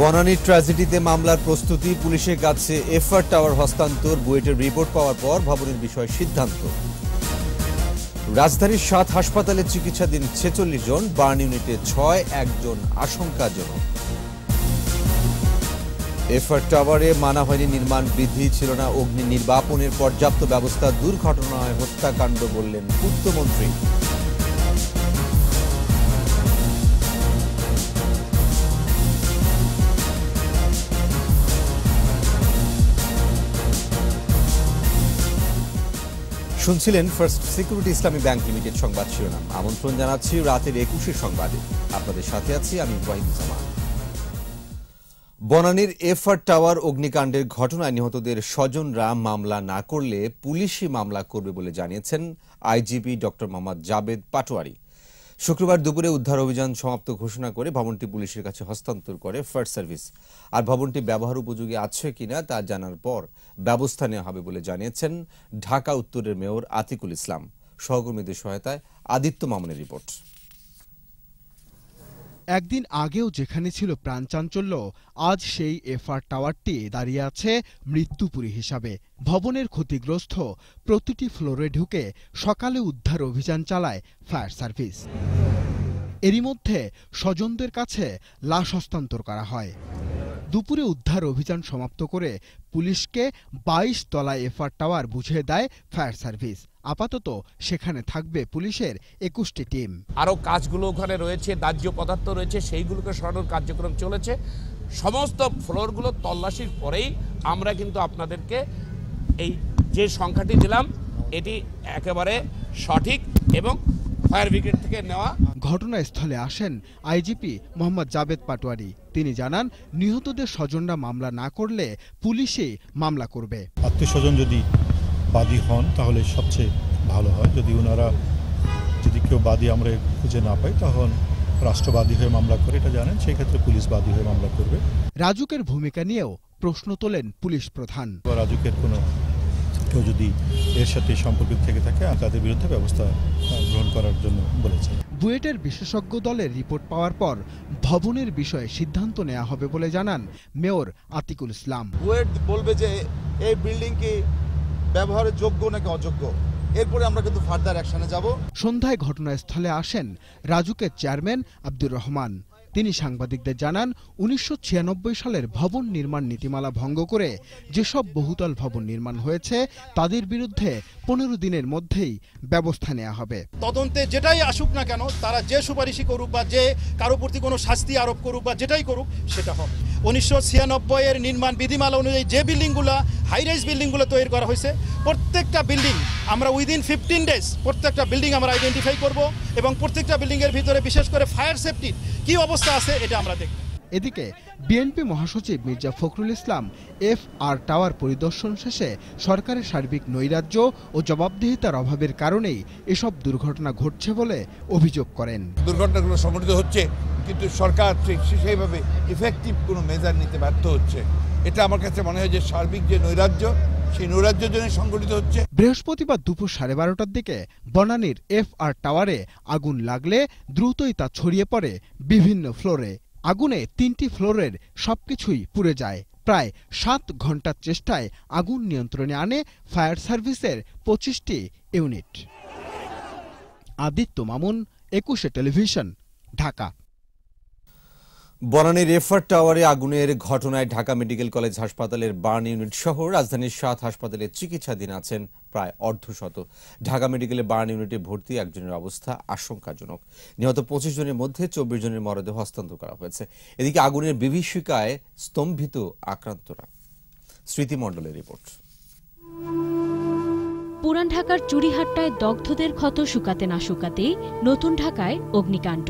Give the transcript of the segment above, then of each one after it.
বনানী ট্র্যাজেডিতে মামলার প্রস্তুতি, পুলিশের কাছে এফআর টাওয়ার হস্তান্তর, বুয়েটের রিপোর্ট পাওয়ার পর ভবনের বিষয়ে সিদ্ধান্ত। রাজধানীর সাত হাসপাতালে চিকিৎসাধীন ছেচল্লিশ জন, বার্ন ইউনিটে ছয়, একজন আশঙ্কাজনক। এফআর টাওয়ারে মানা হয়নি নির্মাণ বিধি, ছিল না অগ্নি নির্বাপনের পর্যাপ্ত ব্যবস্থা, দুর্ঘটনায় হত্যাকাণ্ড বললেন পূর্তমন্ত্রী শুনছিলেন first security Islami bank limited সংবাদ শিরোনাম। আমন্ত্রণ জানাচ্ছি রাতের একুশে সংবাদে। আপনাদের সাথে আছি আমি ইব্রাহিমুজ্জামান বনানীর এফআর টাওয়ার অগ্নিকাণ্ডের ঘটনায় নিহতদের স্বজনরা মামলা না করলে পুলিশই মামলা করবে বলে জানিয়েছেন আইজিপি ডক্টর মোহাম্মদ জাবেদ পাটোয়ারি। শুক্রবার দুপুরে উদ্ধার অভিযান সমাপ্ত ঘোষণা করে ভবনটি পুলিশের কাছে হস্তান্তর করে ফায়ার সার্ভিস। আর ভবনটি ব্যবহার উপযোগী আছে কিনা তা জানার পর ব্যবস্থা নেওয়া হবে বলে জানিয়েছেন ঢাকা উত্তরের মেয়র আতিকুল ইসলাম। সহকর্মীদের সহায়তায় আদিত্য মামুনের রিপোর্ট। একদিন আগেও যেখানে ছিল প্রাণ চাঞ্চল্য, আজ সেই এফআর টাওয়ারটি দাঁড়িয়ে আছে মৃত্যুপুরী হিসাবে। ভবনের ক্ষতিগ্রস্ত প্রতিটি ফ্লোরে ঢুকে সকালে উদ্ধার অভিযান চালায় ফায়ার সার্ভিস। এরই মধ্যে স্বজনদের কাছে লাশ হস্তান্তর করা হয়। দুপুরে উদ্ধার অভিযান সমাপ্ত করে পুলিশকে বাইশ তলা এফআর টাওয়ার বুঝিয়ে দেয় ফায়ার সার্ভিস। আপাতত সেখানে থাকবে পুলিশের একুশটি টিম। আরও কাজগুলো ওখানে রয়েছে, দাহ্য পদার্থ রয়েছে, সেইগুলোকে সরানোর কার্যক্রম চলেছে। সমস্ত ফ্লোরগুলো তল্লাশির পরেই আমরা কিন্তু আপনাদেরকে এই যে সংখ্যাটি দিলাম, এটি একেবারে সঠিক এবং ফায়ার ব্রিগেড থেকে নেওয়া। ঘটনাস্থলে আসেন আইজিপি মোহাম্মদ জাবেদ পাটোয়ারি। তিনি জানান নিহতদের স্বজনরা মামলা না করলে পুলিশই মামলা করবে। আত্মীয় স্বজন যদি বাদী হন তাহলে সবচেয়ে ভালো হয়। যদি ওনারা যদি কেউ বাদী আমরা খুঁজে না পাই তখন রাষ্ট্রবাদী হয়ে মামলা করে এটা জানেন সেই ক্ষেত্রে পুলিশ বাদী হয়ে মামলা করবে। রাজুকের ভূমিকা নিয়েও প্রশ্ন তোলেন পুলিশ প্রধান। বা রাজুকের কোনো কেউ যদি এর সাথে সম্পর্কিত থেকে থাকে তাদের বিরুদ্ধে ব্যবস্থা গ্রহণ করার জন্য বলেছে। বুয়েটের বিশেষজ্ঞ দলের রিপোর্ট পাওয়ার পর ভবনের বিষয়ে সিদ্ধান্ত নেওয়া হবে বলে জানান মেয়র আতিকুল ইসলাম। বুয়েট বলবে যে এই বিল্ডিং কি ব্যবহারের যোগ্য নাকি অযোগ্য? এরপরে আমরা কিন্তু ফার্দার অ্যাকশনে যাব। সন্ধ্যায় ঘটনাস্থলে আসেন রাজুকের চেয়ারম্যান আব্দুর রহমান। তিনি সাংবাদিকদের জানান, উনিশশো ছিয়ানব্বই সালের ভবন নির্মাণ নীতিমালা ভঙ্গ করে যেসব বহুতল ভবন নির্মাণ হয়েছে, তাদের বিরুদ্ধে পনেরো দিনের মধ্যেই ব্যবস্থা নেওয়া হবে। তদন্তে যেটাই আসুক না কেন, তারা যে সুপারিশই করুক বা যে কারও প্রতি কোনো শাস্তি আরোপ করুক বা যেটাই করুক, সেটা হবে। উনিশশো ছিয়ানব্বই এর নির্মাণ বিধিমালা অনুযায়ী যে বিল্ডিংগুলো হাই রাইজ বিল্ডিংগুলো তৈরি করা হয়েছে। প্রত্যেকটা বিল্ডিং আমরা উইদিন ফিফটিন ডেজ প্রত্যেকটা বিল্ডিং আমরা আইডেন্টিফাই করব এবং প্রত্যেকটা বিল্ডিংয়ের ভিতরে বিশেষ করে ফায়ার সেফটির কী অবস্থা আছে এটা আমরা দেখব। এদিকে বিএনপি মহাসচিব Mirza Fakhrul Islam F R tower পরিদর্শন শেষে সরকারের সার্বিক নৈরাজ্য ও জবাবদিহিতার অভাবের কারণেই এসব দুর্ঘটনা ঘটছে বলে অভিযোগ করেন। দুর্ঘটনাগুলো সংঘটিত হচ্ছে কিন্তু সরকার ঠিক সেইভাবে ইফেক্টিভ কোনো মেজার নিতে ব্যর্থ হচ্ছে। এটা আমার কাছে মনে হয় যে সার্বিক যে নৈরাজ্য, সেই নৈরাজ্যের জন্য সংগঠিত হচ্ছে। বৃহস্পতিবার দুপুর সাড়ে বারোটার দিকে বনানীর এফ আর টাওয়ারে আগুন লাগলে দ্রুতই তা ছড়িয়ে পড়ে বিভিন্ন ফ্লোরে। আগুনে তিনটি ফ্লোরের সবকিছুই পুড়ে যায়। প্রায় সাত ঘণ্টার চেষ্টায় আগুন নিয়ন্ত্রণে আনে ফায়ার সার্ভিসের পঁচিশটি ইউনিট। আদিত্য মামুন, একুশে টেলিভিশন, ঢাকা। বনানীর রেফার টাওয়ারে আগুনের ঘটনায় ঢাকা মেডিকেল কলেজ হাসপাতালের বার্ন ইউনিট সহ রাজধানীর সাত হাসপাতালে চিকিৎসাধীন আছেন প্রায় অর্ধশত। ঢাকা মেডিকেলে বার্ন ইউনিটে ভর্তি একজনের অবস্থা আশঙ্কাজনক। নিহত পঁচিশ জনের মধ্যে চব্বিশ জনের মরদেহ হস্তান্তর করা হয়েছে। এদিকে আগুনের বিভীষিকায় স্তম্ভিত আক্রান্তরা। স্মৃতিমণ্ডলের রিপোর্ট। পুরান ঢাকার চুরিহাট্টায় দগ্ধদের ক্ষত শুকাতে না শুকাতেই নতুন ঢাকায় অগ্নিকাণ্ড।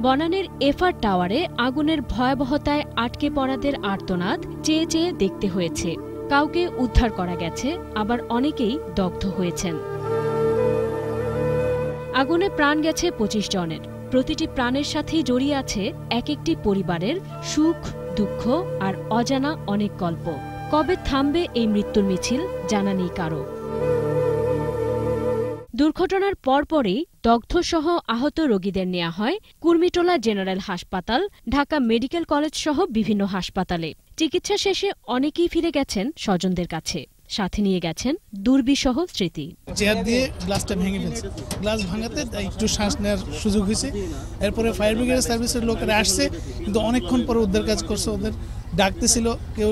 বনানের এফআর টাওয়ারে আগুনের ভয়াবহতায় আটকে পড়াদের আর্তনাদ চেয়ে চেয়ে দেখতে হয়েছে। কাউকে উদ্ধার করা গেছে, আবার অনেকেই দগ্ধ হয়েছেন। আগুনে প্রাণ গেছে পঁচিশ জনের। প্রতিটি প্রাণের সাথেই জড়িয়ে আছে এক একটি পরিবারের সুখ, দুঃখ আর অজানা অনেক গল্প। কবে থামবে এই মৃত্যুর মিছিল জানা নেই কারও। দুর্ঘটনার পরপরই দগ্ধসহ আহত রোগীদের নেওয়া হয় কুর্মিটোলা জেনারেল হাসপাতাল, ঢাকা মেডিকেল কলেজ সহ বিভিন্ন হাসপাতালে। চিকিৎসা শেষে অনেকেই ফিরে গেছেন স্বজনদের কাছে। সাথে নিয়ে গেছেন দুর্বিসহ স্মৃতি। চেয়ার দিয়ে গ্লাসটা ভেঙে ফেলছে। গ্লাস ভাঙাতে একটু শ্বাস নেওয়ার সুযোগ হয়েছে। এরপরে ফায়ার ব্রিগেড সার্ভিসের লোকেরা আসছে, কিন্তু অনেকক্ষণ পরে উদ্ধার কাজ করছে। ওদের ডাকতেছিল, কেউ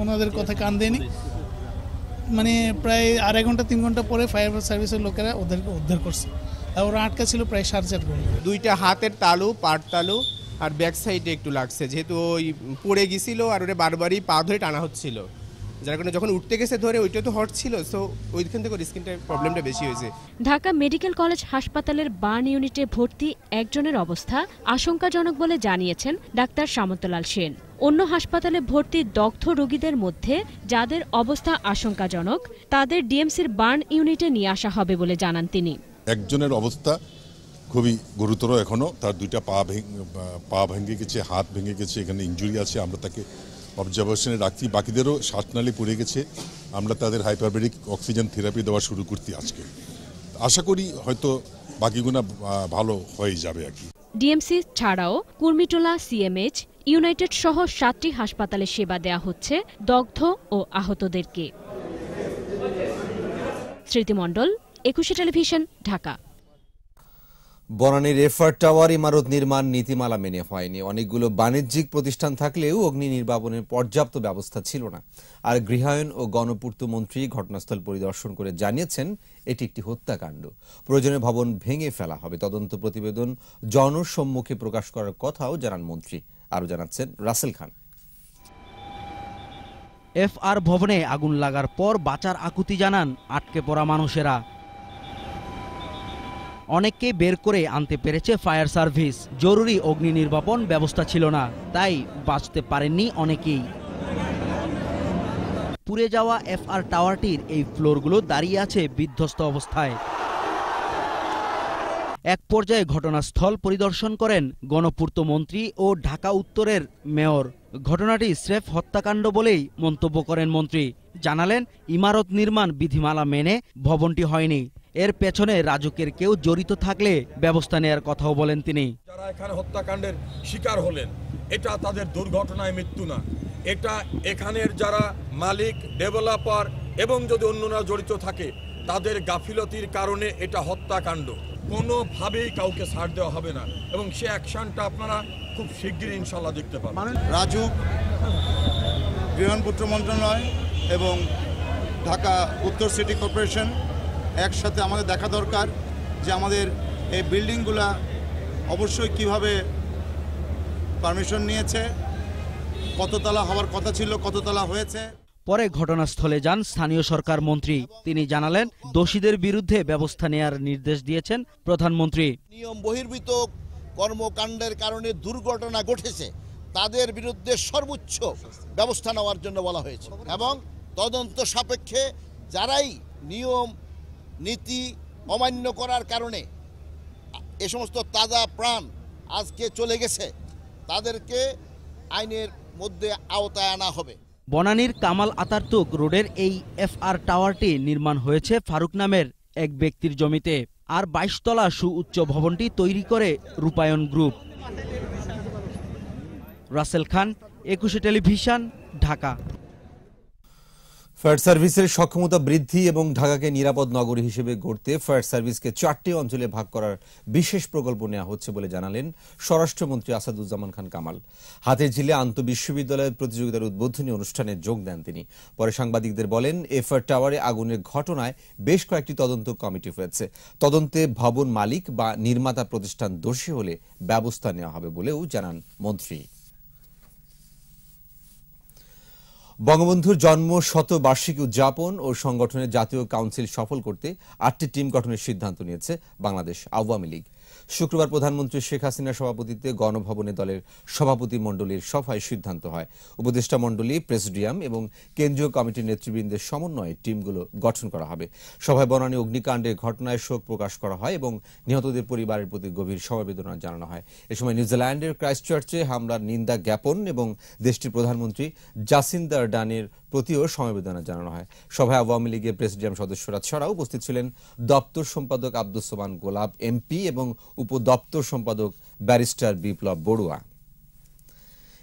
ওনাদের কথা কান দেয়নি। মানে প্রায় আড়াই ঘণ্টা তিন ঘণ্টা পরে ফায়ার সার্ভিসের লোকেরা ওদেরকে উদ্ধার করছে। আর ওরা আটকা ছিল প্রায় সাড়ে চার ঘণ্টা। দুইটা হাতের তালু পাট তালু আর ব্যাক সাইডে একটু লাগছে। যেহেতু ওই পড়ে গেছিল আর ওটা বারবারই পা ধরে টানা হচ্ছিল। যার কারণে যখন উঠতে গেছে ধরে ওইটা তো হট ছিল সো ওইখান থেকে স্কিনটা প্রবলেমটা বেশি হয়েছে। ঢাকা মেডিকেল কলেজ হাসপাতালের বার্ন ইউনিটে ভর্তি একজনের অবস্থা আশঙ্কাজনক বলে জানিয়েছেন ডাক্তার সামন্তলাল সেন। অন্য হাসপাতালে ভর্তি দগ্ধ রোগীদের মধ্যে যাদের অবস্থা আশঙ্কাজনক তাদের ডিএমসির বার্ন ইউনিটে নিয়ে আসা হবে বলে জানান তিনি। একজনের অবস্থা খুবই গুরুতর এখনও তার দুইটা পা ভেঙে পা ভেঙে গেছে হাত ভেঙে গেছে এখানে ইনজুরি আছে আমরা তাকে অবজারভেশনে রাখছি। বাকিদেরও শ্বাসনালী পড়ে গেছে। আমরা তাদের হাইপারবেরিক অক্সিজেন থেরাপি দেওয়া শুরু করছি আজকে। আশা করি হয়তো বাকিগুনা ভালো হয়ে যাবে আর কি। ডিএমসি ছাড়াও কুর্মিটোলা সিএমএইচ ইউনাইটেড সহ সাতটি হাসপাতালে সেবা দেয়া হচ্ছে দগ্ধ ও আহতদেরকে। স্মৃতিমণ্ডল, একুশে টেলিভিশন, ঢাকা। বনানীর এফার টাওয়ার ইমারত নির্মাণ নীতিমালা মেনে হয়নি। অনেকগুলো বাণিজ্যিক প্রতিষ্ঠান থাকলেও অগ্নি নির্বাপনের পর্যাপ্ত ব্যবস্থা ছিল না। আর গৃহায়ন ও গণপূর্ত মন্ত্রী ঘটনাস্থল পরিদর্শন করে জানিয়েছেন, এটি একটি হত্যাকাণ্ড। প্রয়োজনে ভবন ভেঙে ফেলা হবে। তদন্ত প্রতিবেদন জনসম্মুখে প্রকাশ করার কথাও জানান মন্ত্রী। আরও জানাচ্ছেন রাসেল খান। এফআর ভবনে আগুন লাগার পর বাঁচার আকুতি জানান আটকে পড়া মানুষেরা। অনেককে বের করে আনতে পেরেছে ফায়ার সার্ভিস। জরুরি অগ্নি নির্বাপন ব্যবস্থা ছিল না, তাই বাঁচতে পারেননি অনেকেই। পুড়ে যাওয়া এফআর টাওয়ারটির এই ফ্লোরগুলো দাঁড়িয়ে আছে বিধ্বস্ত অবস্থায়। এক পর্যায়ে ঘটনাস্থল পরিদর্শন করেন গণপূর্ত মন্ত্রী ও ঢাকা উত্তরের মেয়র। ঘটনাটি স্রেফ হত্যাকাণ্ড বলেই মন্তব্য করেন মন্ত্রী। জানালেন, ইমারত নির্মাণ বিধিমালা মেনে ভবনটি হয়নি। এর পেছনে রাজুকের কেউ জড়িত থাকলে ব্যবস্থা নেয়ার কথাও বলেন তিনি। যারা এখানে হত্যাকাণ্ডের শিকার হলেন, এটা তাদের দুর্ঘটনায় মৃত্যু না। এটা এখানের যারা মালিক, ডেভেলপার এবং যদি অন্যরা জড়িত থাকে তাদের গাফিলতির কারণে এটা হত্যাকাণ্ড। কোনোভাবেই কাউকে ছাড় দেওয়া হবে না। এবং সে অ্যাকশনটা আপনারা খুব শিগগিরই ইনশাল্লাহ দেখতে পাবেন। রাজু গৃহণপুত্র মন্ত্রণালয় এবং ঢাকা উত্তর সিটি কর্পোরেশন একসাথে আমাদের দেখা দরকার যে আমাদের এই বিল্ডিংগুলা অবশ্যই কীভাবে পারমিশন নিয়েছে, কততলা হওয়ার কথা ছিল, কততলা হয়েছে। পরে ঘটনাস্থলে যান স্থানীয় সরকার মন্ত্রী। তিনি জানালেন, দোষীদের বিরুদ্ধে ব্যবস্থা নেয়ার নির্দেশ দিয়েছেন প্রধানমন্ত্রী। নিয়ম বহির্ভূত কর্মকাণ্ডের কারণে দুর্ঘটনা ঘটেছে। তাদের বিরুদ্ধে সর্বোচ্চ ব্যবস্থা নেওয়ার জন্য বলা হয়েছে এবং তদন্ত সাপেক্ষে যারাই নিয়ম, নীতি অমান্য করার কারণে এ সমস্ত তাজা প্রাণ আজকে চলে গেছে, তাদেরকে আইনের মধ্যে আওতায় আনা হবে। বনানীর কামাল আতারতুক রোডের এই এফআর টাওয়ারটি নির্মাণ হয়েছে ফারুক নামের এক ব্যক্তির জমিতে আর বাইশতলা সুউচ্চ ভবনটি তৈরি করে রূপায়ণ গ্রুপ। রাসেল খান, একুশে টেলিভিশন, ঢাকা। ফায়ার সার্ভিসের সক্ষমতা বৃদ্ধি এবং ঢাকাকে নিরাপদ নগরী হিসেবে গড়তে ফায়ার সার্ভিসকে চারটি অঞ্চলে ভাগ করার বিশেষ প্রকল্প নেওয়া হচ্ছে বলে জানালেন স্বরাষ্ট্রমন্ত্রী আসাদুজ্জামান খান কামাল। হাতের ঝিলে আন্তঃবিশ্ববিদ্যালয়ের প্রতিযোগিতার উদ্বোধনী অনুষ্ঠানে যোগ দেন তিনি। পরে সাংবাদিকদের বলেন, এফআর টাওয়ারে আগুনের ঘটনায় বেশ কয়েকটি তদন্ত কমিটি হয়েছে। তদন্তে ভবন মালিক বা নির্মাতা প্রতিষ্ঠান দোষী হলে ব্যবস্থা নেওয়া হবে বলেও জানান মন্ত্রী। বঙ্গবন্ধুর জন্ম, শতবার্ষিকী উদযাপন ও সংগঠনের জাতীয় কাউন্সিল সফল করতে আটটি টিম গঠনের সিদ্ধান্ত নিয়েছে বাংলাদেশ আওয়ামী লীগ। শুক্রবার প্রধানমন্ত্রী শেখ হাসিনার সভাপতিত্বে গণভবনে দলের সভাপতি মণ্ডলীর সভায় সিদ্ধান্ত হয়। উপদেষ্টা মণ্ডলী, প্রেসিডিয়াম এবং কেন্দ্রীয় কমিটির নেতৃবৃন্দের সমন্বয়ে টিমগুলো গঠন করা হবে। সভায় বনানী অগ্নিকাণ্ডের ঘটনায় শোক প্রকাশ করা হয় এবং নিহতদের পরিবারের প্রতি গভীর সমবেদনা জানানো হয়। এ সময় নিউজিল্যান্ডের ক্রাইস্টচার্চে হামলার নিন্দা জ্ঞাপন এবং দেশটির প্রধানমন্ত্রী জাসিন্দা ডানের প্রতিও সমবেদনা জানানো হয়। সভায় আওয়ামী লীগের প্রেসিডিয়াম সদস্যরা ছাড়াও উপস্থিত ছিলেন দপ্তর সম্পাদক আব্দুল সোমান গোলাপ, এমপি এবং উপদপ্তর সম্পাদক ব্যারিস্টার বিপ্লব বড়ুয়া।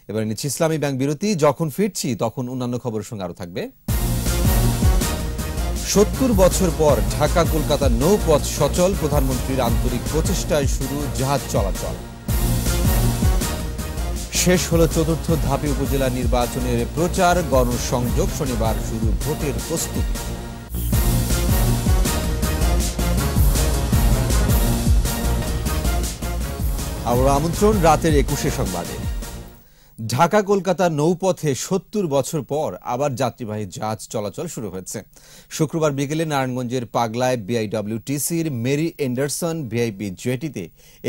এবার নিচ্ছি ইসলামী ব্যাংক বিরতি। যখন ফিরছি তখন অন্যান্য খবরের সঙ্গে আরও থাকবে। সত্তর বছর পর ঢাকা, কলকাতা নৌপথ সচল। প্রধানমন্ত্রীর আন্তরিক প্রচেষ্টায় শুরু জাহাজ চলাচল। শেষ হল চতুর্থ ধাপে উপজেলা নির্বাচনের প্রচার, গণসংযোগ। শনিবার শুরু ভোটের প্রস্তুতি। আবার আমন্ত্রণ রাতের একুশে সংবাদে। ঢাকা, কলকাতা নৌপথে সত্তর বছর পর আবার যাত্রীবাহী জাহাজ চলাচল শুরু হয়েছে। শুক্রবার বিকেলে নারায়ণগঞ্জের পাগলায় বিআইডব্লিউটিসির মেরি এন্ডারসন ভিআইপি জেটিতে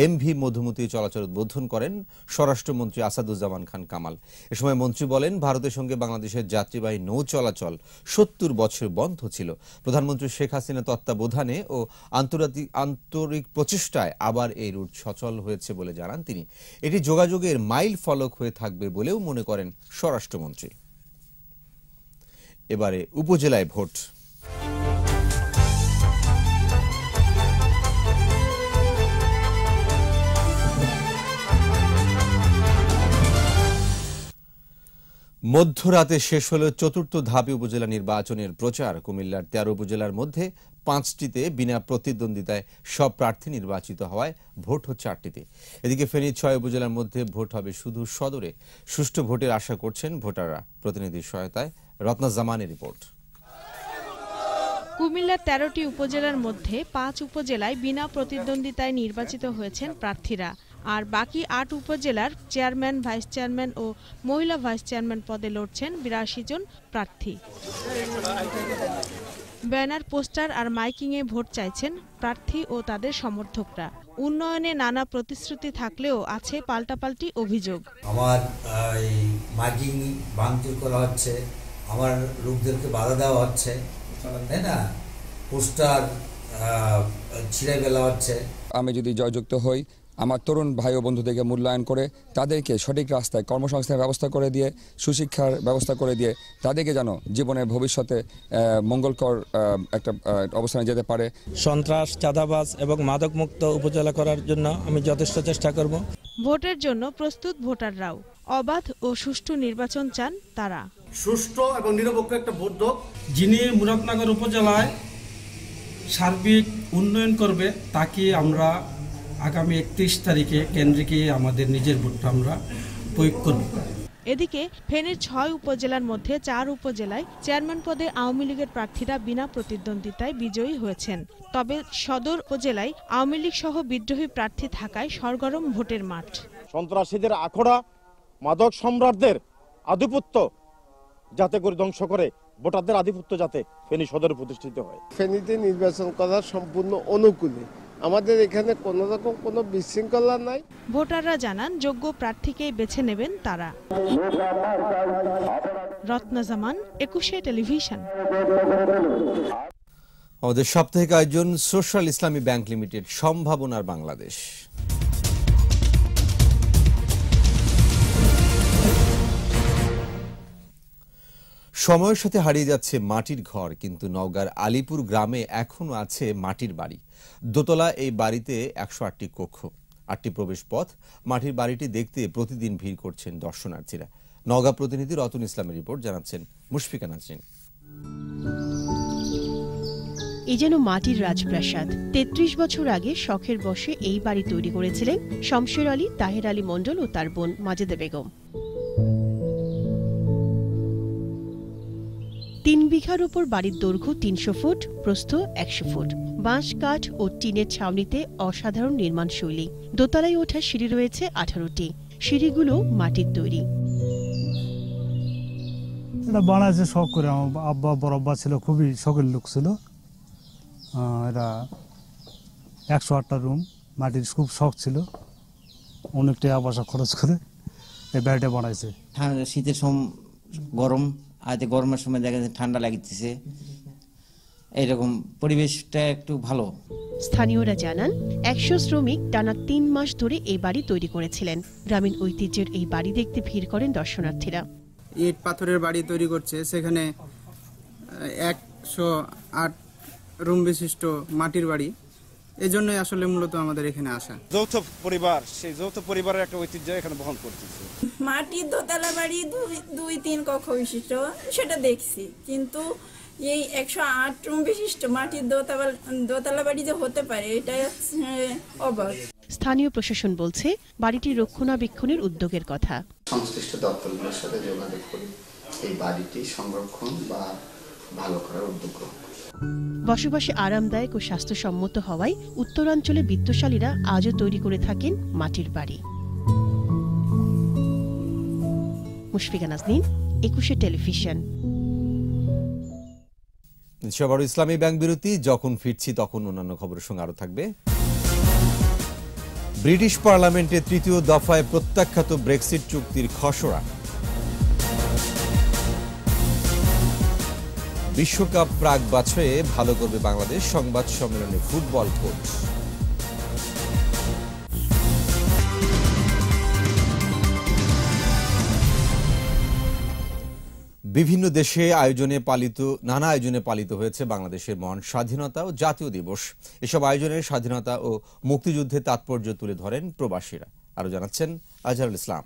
এমভি মধুমতি চলাচল উদ্বোধন করেন স্বরাষ্ট্রমন্ত্রী আসাদুজ্জামান খান কামাল। এ সময় মন্ত্রী বলেন, ভারতের সঙ্গে বাংলাদেশের যাত্রীবাহী নৌ চলাচল সত্তর বছর বন্ধ ছিল। প্রধানমন্ত্রী শেখ হাসিনা তত্ত্বাবধানে ও আন্তর্জাতিক আন্তরিক প্রচেষ্টায় আবার এই রুট সচল হয়েছে বলে জানান তিনি। এটি যোগাযোগের মাইল ফলক হয়ে থাকবে বলেও মনে করেন স্বরাষ্ট্রমন্ত্রী। এবারে উপজেলায় ভোট। মধ্যরাতে শেষ হল চতুর্থ ধাপে উপজেলা নির্বাচনের প্রচার। কুমিল্লার তেরো উপজেলার মধ্যে পাঁচটিতে বিনা প্রতিদ্বন্দ্বিতায় সব প্রার্থী নির্বাচিত হওয়ায় ভোট হচ্ছে আটটিতে। এদিকে ফেনী ছয় উপজেলার মধ্যে ভোট হবে শুধু সদরে। সুষ্ঠু ভোটের আশা করছেন ভোটাররা। প্রতিনিধির সহায়তায় রত্না জামানের রিপোর্ট। কুমিল্লার তেরোটি উপজেলার মধ্যে পাঁচ উপজেলায় বিনা প্রতিদ্বন্দ্বিতায় নির্বাচিত হয়েছেন প্রার্থীরা। আর বাকি আট উপজেলার চেয়ারম্যান, ভাইস চেয়ারম্যান ও মহিলা ভাইস চেয়ারম্যান পদে লড়ছেন বিরাশি জন প্রার্থী। ব্যানার পোস্টার আর মাইকিংয়ে ভোট চাইছেন প্রার্থী ও তাদের সমর্থকরা। উন্নয়নে নানা প্রতিশ্রুতি থাকলেও আছে পাল্টাপাল্টি অভিযোগ। আমার এই মাইকিং ভাঙচুর করা হচ্ছে আমার লোকদেরকে বাধা দেওয়া হচ্ছে তাই না? পোস্টার ছিঁড়ে ফেলা হচ্ছে। আমি যদি জয়যুক্ত হই আমার তরুণ ভাই ও বন্ধুদেরকে মূল্যায়ন করে তাদেরকে সঠিক রাস্তায় কর্মসংস্থানের ব্যবস্থা করে দিয়ে সুশিক্ষার ব্যবস্থা করে দিয়ে তাদেরকে যেন জীবনের ভবিষ্যতে মঙ্গলকর একটা অবস্থানে যেতে পারে। সন্ত্রাস চাঁদাবাজ এবং মাদকমুক্ত উপজেলা করার জন্য আমি যথেষ্ট চেষ্টা করব। ভোটের জন্য প্রস্তুত ভোটাররাও অবাধ ও সুষ্ঠু নির্বাচন চান তারা। সুষ্ঠু এবং নিরপেক্ষ একটা ভোট হোক যিনি মুরাদনগর উপজেলায় সার্বিক উন্নয়ন করবে তাকে আমরা আগামী একত্রিশ তারিখে কেন্দ্রে গিয়ে আমাদের নিজের ভোটটা আমরা প্রয়োগ করব। এদিকে ফেনীর ছয় উপজেলার মধ্যে চার উপজেলায় চেয়ারম্যান পদে আওয়ামী লীগের প্রার্থীরা বিনা প্রতিদ্বন্দ্বিতায় বিজয়ী হয়েছেন। তবে সদর উপজেলায় আওয়ামী লীগ সহ বিদ্রোহী প্রার্থী থাকায় সরগরম ভোটের মাঠ। সন্ত্রাসীদের আখড়া মাদক সম্রাটদের আধিপত্য যাতে করে ধ্বংস করে ভোটারদের আধিপত্য যাতে ফেনী সদরে প্রতিষ্ঠিত হয়। ফেনীতে নির্বাচন করা সম্পূর্ণ অনুকূলে আমাদের এখানে কোনো রকম কোনো বিশৃঙ্খলা নাই। ভোটাররা জানান যোগ্য প্রার্থীকেই বেছে নেবেন তারা। রত্নজামান একুশে টেলিভিশন। আমাদের সাপ্তাহিক আয়োজন সোশ্যাল ইসলামী ব্যাংক লিমিটেড সম্ভাবনার বাংলাদেশ। সময়ের সাথে হারিয়ে যাচ্ছে মাটির ঘর, কিন্তু নওগাঁর আলিপুর গ্রামে এখনও আছে মাটির বাড়ি। দোতলা এই বাড়িতে একশো আটটি কক্ষ, আটটি প্রবেশ পথ মাটির বাড়িটি দেখতে প্রতিদিন ভিড় করছেন দর্শনার্থীরা। নওগাঁ প্রতিনিধি রতন ইসলামের রিপোর্ট জানাচ্ছেন মুশফিকা নাজরিন। এ যেন মাটির রাজপ্রাসাদ। তেত্রিশ বছর আগে শখের বসে এই বাড়ি তৈরি করেছিলেন শমশের আলী, তাহের আলী মণ্ডল ও তার বোন মাজেদা বেগম। তিন বিঘার উপর বাড়ির দৈর্ঘ্য তিনশো ফুট প্রস্থ একশো ফুট। বাঁশ কাঠ ও টিনের ছাউনিতে অসাধারণ নির্মাণ শৈলী। দোতলায় ওঠা সিঁড়ি রয়েছে আঠারোটি। সিঁড়িগুলো মাটির তৈরি। এটা বানাইছে শখ করে আমার আব্বা বড় আব্বা ছিল খুবই শখের লোক ছিল। এটা একশো আটটা রুম মাটির খুব শখ ছিল। অনেক টাকা পয়সা খরচ করে এই বাড়িটা বানাইছে। ঠান্ডা শীতের সম গরম। আজ গরমের সময় দেখা যাচ্ছে ঠান্ডা লাগতেছে। এইরকম পরিবেশটা একটু ভালো। স্থানীয়রা জানান একশো শ্রমিক টানা তিন মাস ধরে এই বাড়ি তৈরি করেছিলেন। গ্রামীণ ঐতিহ্যের এই বাড়ি দেখতে ভিড় করেন দর্শনার্থীরা। ইট পাথরের বাড়ি তৈরি করছে। সেখানে একশো আট রুম বিশিষ্ট মাটির বাড়ি। এই জন্যই আসলে মূলত আমাদের এখানে আসা। যৌথ পরিবার সেই যৌথ পরিবারের একটা ঐতিহ্য এখানে বহন করতেছে। মাটির দোতলা বাড়ি দুই দুই তিন কক্ষ বিশিষ্ট সেটা দেখছি। কিন্তু এই একশো আট রুম বিশিষ্ট মাটির দোতলা দোতলা বাড়ি যে হতে পারে এটা অবাক। স্থানীয় প্রশাসন বলছে বাড়িটি রক্ষণাবেক্ষণের উদ্যোগের কথা। সংশ্লিষ্ট দপ্তরগুলোর সাথে যোগাযোগ করে এই বাড়িটি সংরক্ষণ বা ভালো করার উদ্যোগ গ্রহণ বসবাসে আরামদায়ক ও স্বাস্থ্যসম্মত হওয়ায় উত্তরাঞ্চলে বিত্তশালীরা আজও তৈরি করে থাকেন মাটির বাড়ি। মুশফিকা নাজনীন, একুশে টেলিভিশন। সবার ইসলামী ব্যাংক বিরতি, যখন ফিরছি তখন অন্যান্য খবরের সঙ্গে আরও থাকবে। ব্রিটিশ পার্লামেন্টে তৃতীয় দফায় প্রত্যাখ্যাত ব্রেক্সিট চুক্তির খসড়া। বিশ্বকাপ প্রাক বাছয়ে ভালো করবে বাংলাদেশ সংবাদ সম্মেলনে ফুটবল কোচ। বিভিন্ন দেশে আয়োজনে পালিত, নানা আয়োজনে পালিত হয়েছে বাংলাদেশের মহান স্বাধীনতা ও জাতীয় দিবস। এসব আয়োজনের স্বাধীনতা ও মুক্তিযুদ্ধের তাৎপর্য তুলে ধরেন প্রবাসীরা। আরও জানাচ্ছেন আজহারুল ইসলাম।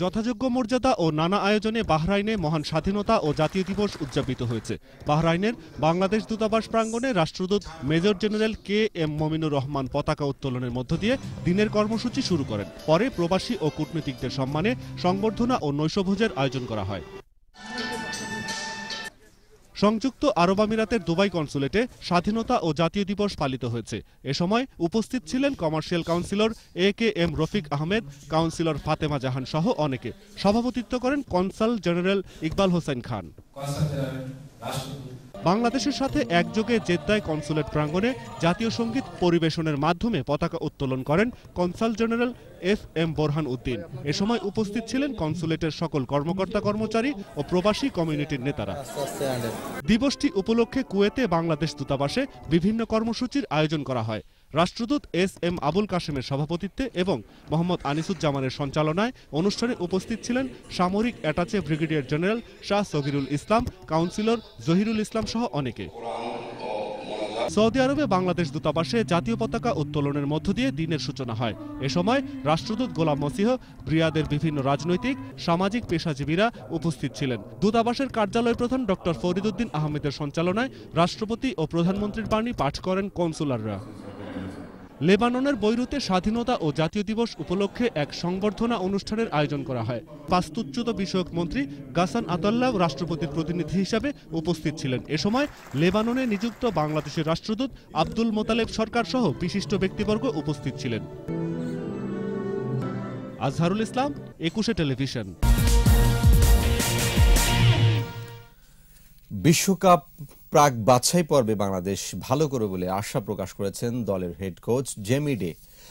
যথাযোগ্য মর্যাদা ও নানা আয়োজনে বাহরাইনে মহান স্বাধীনতা ও জাতীয় দিবস উদযাপিত হয়েছে। বাহরাইনের বাংলাদেশ দূতাবাস প্রাঙ্গণে রাষ্ট্রদূত major general K M Mominur Rahman পতাকা উত্তোলনের মধ্য দিয়ে দিনের কর্মসূচি শুরু করেন। পরে প্রবাসী ও কূটনীতিকদের সম্মানে সংবর্ধনা ও নৈশভোজের আয়োজন করা হয়। সংযুক্ত আরব আমিরাতের দুবাই কনসুলেটে স্বাধীনতা ও জাতীয় দিবস পালিত হয়েছে। এ সময় উপস্থিত ছিলেন commercial councillor A K M Rafiq Ahmed, councillor Fatema Jahan সহ অনেকে। সভাপতিত্ব করেন কনসাল জেনারেল ইকবাল হোসেন খান। বাংলাদেশের সাথে একযোগে জেদ্দায় কনসুলেট প্রাঙ্গণে জাতীয় সংগীত পরিবেশনের মাধ্যমে পতাকা উত্তোলন করেন consul general F M Borhan Uddin. এ সময় উপস্থিত ছিলেন কনসুলেটের সকল কর্মকর্তা কর্মচারী ও প্রবাসী কমিউনিটির নেতারা। দিবসটি উপলক্ষে কুয়েতে বাংলাদেশ দূতাবাসে বিভিন্ন কর্মসূচির আয়োজন করা হয়। রাষ্ট্রদূত এস এম আবুল কাশেমের সভাপতিত্বে এবং মোহাম্মদ আনিসুজ্জামানের সঞ্চালনায় অনুষ্ঠানে উপস্থিত ছিলেন সামরিক attache brigadier general Shah Sagirul Islam, councillor Zahirul Islam সহ অনেকে। সৌদি আরবে বাংলাদেশ দূতাবাসে জাতীয় পতাকা উত্তোলনের মধ্য দিয়ে দিনের সূচনা হয়। এ সময় রাষ্ট্রদূত গোলাম মসিহ ব্রিয়াদের বিভিন্ন রাজনৈতিক, সামাজিক পেশাজীবীরা উপস্থিত ছিলেন। দূতাবাসের কার্যালয় প্রধান ডক্টর ফরিদুদ্দিন আহমেদের সঞ্চালনায় রাষ্ট্রপতি ও প্রধানমন্ত্রীর বাণী পাঠ করেন কনসুলাররা। লেবাননের বৈরুতে স্বাধীনতা ও জাতীয় দিবস উপলক্ষে এক সংবর্ধনা অনুষ্ঠানের আয়োজন করা হয়। পাস্তুচ্যুত বিষয়ক মন্ত্রী গাসান আতাল্লাহ রাষ্ট্রপতির প্রতিনিধি হিসাবে উপস্থিত ছিলেন। এ সময় লেবাননে নিযুক্ত বাংলাদেশের রাষ্ট্রদূত আব্দুল মোতালেব সরকার সহ বিশিষ্ট ব্যক্তিবর্গ উপস্থিত ছিলেন। আজহারুল ইসলাম, একুশে টেলিভিশন। বিশ্বকাপ প্রাক বাছাই পর্বে বাংলাদেশ ভালো করে বলে আশা প্রকাশ করেছেন দলের head coach Jamie Day.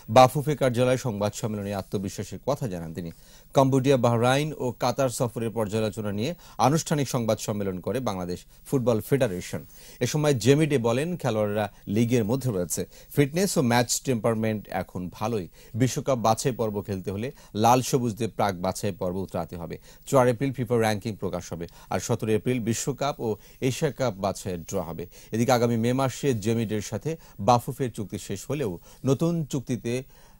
BAFUFE কার্যালয়ে সংবাদ সম্মেলনে আত্মবিশ্বাসের কথা জানান তিনি। কম্বোডিয়া, বাহরাইন ও কাতার সফরের পর্যালোচনা নিয়ে আনুষ্ঠানিক সংবাদ সম্মেলন করে বাংলাদেশ ফুটবল ফেডারেশন। এ সময় জেমি ডে বলেন, খেলোয়াড়রা লিগের মধ্যে রয়েছে। ফিটনেস ও ম্যাচ টেম্পারমেন্ট এখন ভালোই। বিশ্বকাপ বাছাই পর্ব খেলতে হলে লাল সবুজদের প্রাক বাছাই পর্ব উতরাতে হবে। চার এপ্রিল ফিফা র্যাঙ্কিং প্রকাশ হবে আর সতেরো এপ্রিল বিশ্বকাপ ও এশিয়া কাপ বাছাইয়ের ড্র হবে। এদিকে আগামী মে মাসে জেমিডের সাথে বাফুফের চুক্তি শেষ হলেও নতুন চুক্তিতে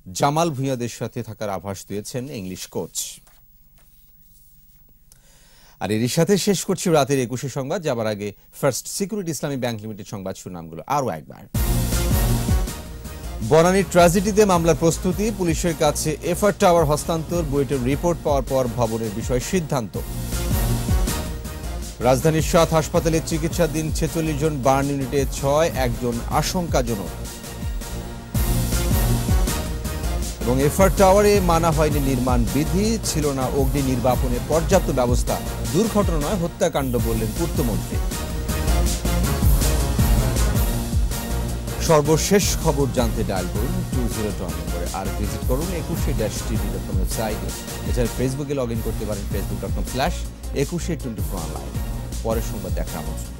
জামাল ভুঁইয়াদের সাথে থাকার আভাস দিয়েছেন ইংলিশ কোচ। আর এরই সাথে শেষ করছি রাতের একুশে সংবাদ, যাবার আগে first security Islami bank limited সংবাদ সুনামগুলো আরও একবার। বনানীর ট্র্যাজেডিতে মামলার প্রস্তুতি, পুলিশের কাছে এফআর টাওয়ার হস্তান্তর বইটির রিপোর্ট পাওয়ার পর ভবনের বিষয়ে সিদ্ধান্ত। রাজধানীর সাত হাসপাতালে চিকিৎসাধীন ছেচল্লিশ জন বার্ন ইউনিটে ছয়, একজন আশঙ্কাজনক। এবং এফআর টাওয়ারে মানা হয়নি নির্মাণ বিধি, ছিল না অগ্নি নির্বাপনের পর্যাপ্ত ব্যবস্থা দুর্ঘটনা নয় হত্যাকাণ্ড বললেন পূর্তমন্ত্রী। সর্বশেষ খবর জানতে ডায়াল করুন, টু জিরো টু নম্বরে, আর ভিজিট করুন একুশে ড্যাশ টিভি ডট কম ওয়েবসাইটে এছাড়া ফেসবুকে লগ ইন করতে পারেন Facebook dot com slash Ekushey twenty four online. পরের সংবাদ দেখা আমন্ত্রণ।